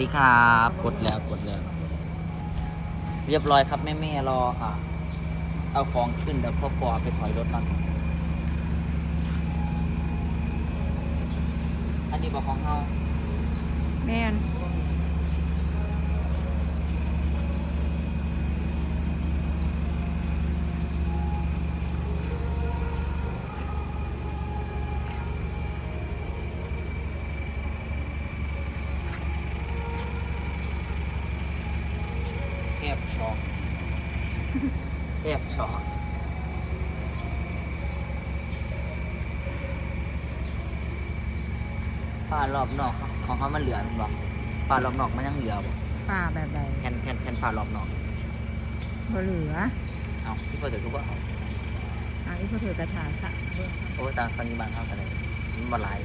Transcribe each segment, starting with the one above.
ดีครับ กดแล้วกดแล้ว เรียบร้อยครับแม่แม่รอค่ะ เอาของขึ้นเดี๋ยวพ่อปอไปถอยรถนั่นอันนี้บอกของเฮาแม่น บช็อกแทบช็อกฝ้ารอบนอกของเขามันเหลือมันบอกฝ้ารอบนอกมันยังเหลือบ่ฝ่าแบบใดแผ่นแผ่นแผ่นฝ้ารอบนอก บ่เหลือเอาที่พอถือก็ว่าเอาอะอีกพอถือกระถาสะเบิ่ง โอ้ยตามตอนนี้บ้านเท่ากันเลยมันบหลาย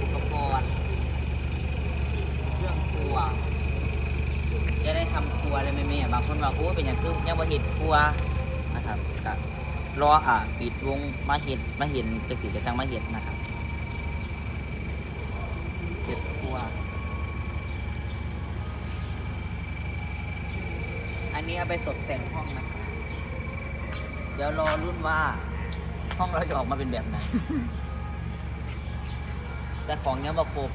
อุปกรณ์เครื่องครัว จะได้ทำครัวเลยไหมแม่บางคนว่าโอ้ยเป็นอ ยังมาเห็ดครัวนะครับก็รออ่าปิดวงมาเห็ดมาเห็นจะสิจะจังมาเห็ดนะครับเห็ดครัวอันนี้เอาไปตกแต่งห้องนะครับเดี๋ยวรอรุ่นว่า ห้องเราจะออกมาเป็นแบบไหนแต่ของเนี้ยมาครบ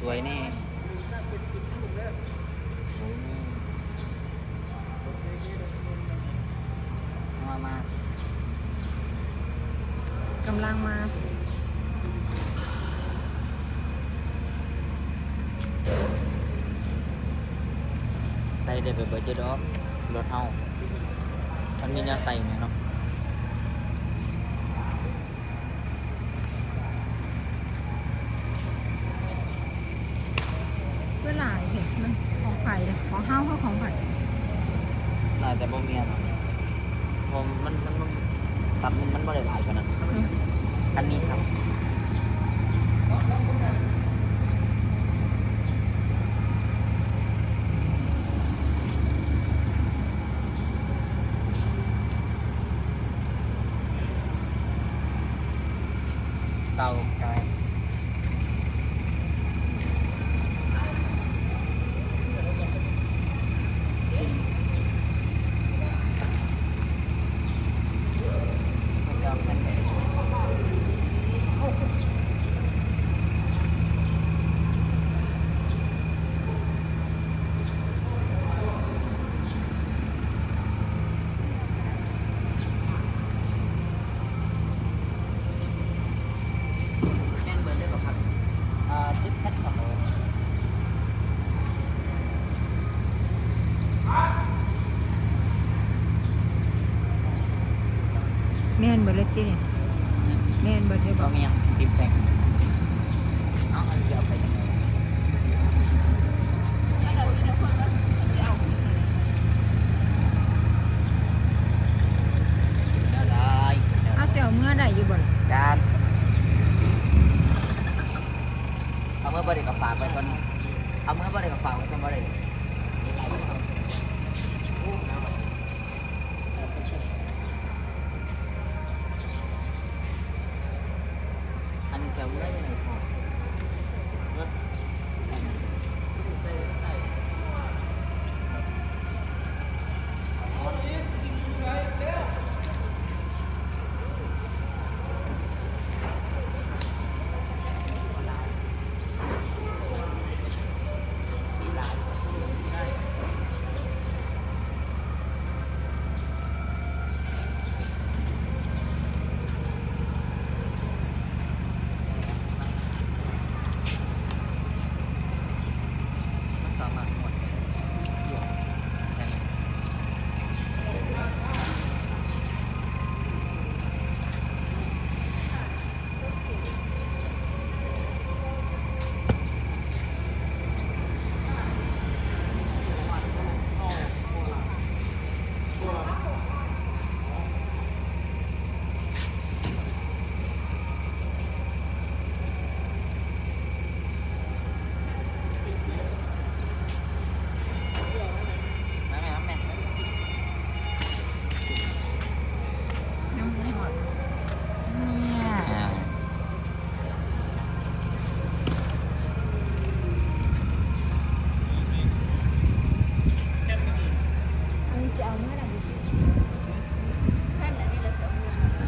สวยแน่โอ้มามากำลังมาใส่ได้ไปเบิร์ดเจดอกรถเฮามันมีแนวใส่ไหมเนาะเพื่อหลายเฉยมันของไผ่เลยของเฮาเขาของไผ่น่าจะบ่เมียเนาะผมมันมันมันตับมันมันบ่ได้หลายกว่านั้น อันนี้ครับ เตาไก่แน่นเบิร์ดได้ป่ะครับอ่าซิปแพทของเรา แม่ นเบิดเลยติเนี่ยแม่นเบิดเลยบก็อกมีอย่างติดแตง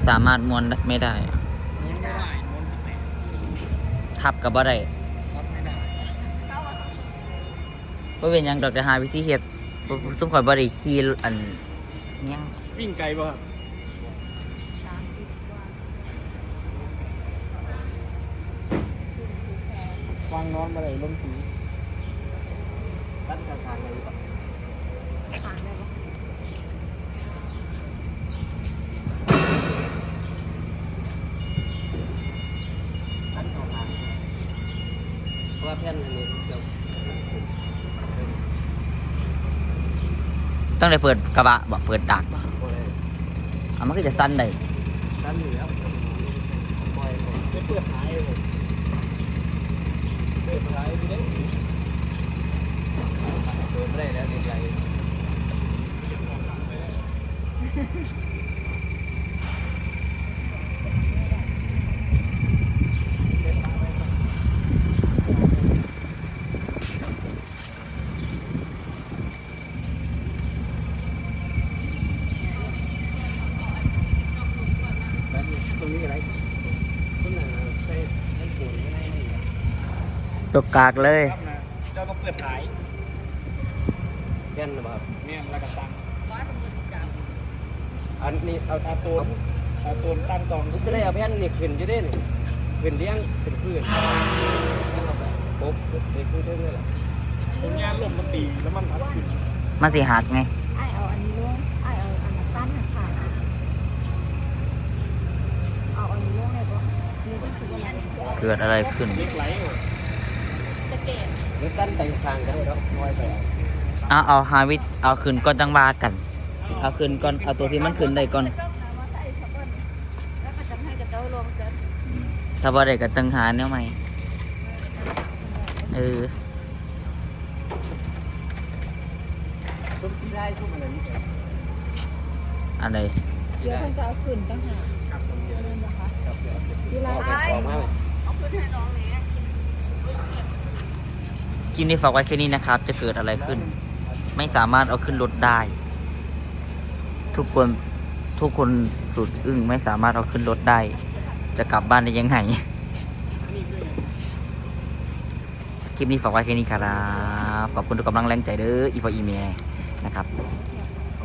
สามารถมวนไม่ได้ ทับกับบ่ได้ก็เป็นยังดอกจะหาวิธีเฮ็ดซุ่มข่อยบ่ได้ขี่อันยังวิ่งไกลบ่ครับฟังนอนมาเลยล้มผีสั้นกลางๆเลยครับ ต้องได้เปิดกระบะบ่เปิดดักบ่โอ้อะมันก็จะสั้นได้สั้นอยู่แล้วปล่อยผมไม่เปิดท้ายเลยเปิดท้ายไม่ได้เปิดไม่ได้แล้วเด็กใหญ่ รงนี้อะไรต้นไหนใช่ให้ปูนไม่ได้ไม่ได้ตกกากเลย ครับนะเจ้าต้องเปิดขายแก่นหรือเปล่าแม่นแล้วก็ตังอันนี้เอาตาตูนตาตูนตั้งตองจะได้เอาแผ่นนี่ขึ้นจะได้นี่ขึ้นเลี้ยงเป็นพืชปุ๊บไปพืชได้เลยล่ะผมงานลมมันตีแล้วมันพัดขึ้น มันสิหักไง ไอเอาอันนี้ลงไอเอาอันนั้นสั้นหักขาดเอาอันนี้ลงเลยปะนี่ก็คืออะไร เกิดอะไรขึ้นเล็กไหลจะเกตหรือสั้นไปทางได้แล้วน้อยไปเอาเอาหาวิธเอาขึ้นก่อนจังว่ากัน เอาขึ้นก่อนเอาตัวที่มันขึ้นได้ก่อนแล้วก็จะให้กระเจ้าลงจะถ้าบ่ได้ก็จังหาแนวใหม่เออต้มซีได้ทุ่มอะไรนี่อันใดเดี๋ยวคนจะเอาขึ้นตั้งหากครับต้มเยอะนั่นนะคะครับเดี๋ยวศิลาเอาไปออกมาเลยเอา ขึ้นให้น้องนี้คลิปนี้ฝากไว้แค่นี้นะครับ จะเกิดอะไรขึ้น ไม่สามารถเอาขึ้นรถได้ ทุกคนทุกคนสุดอึ้งไม่สามารถเอาขึ้นรถได้ จะกลับบ้านได้ยังไง คลิปนี้ฝากไว้แค่นี้ครับ ขอบคุณทุกกำลังแรงใจเด้ออีพออีเมนะครับ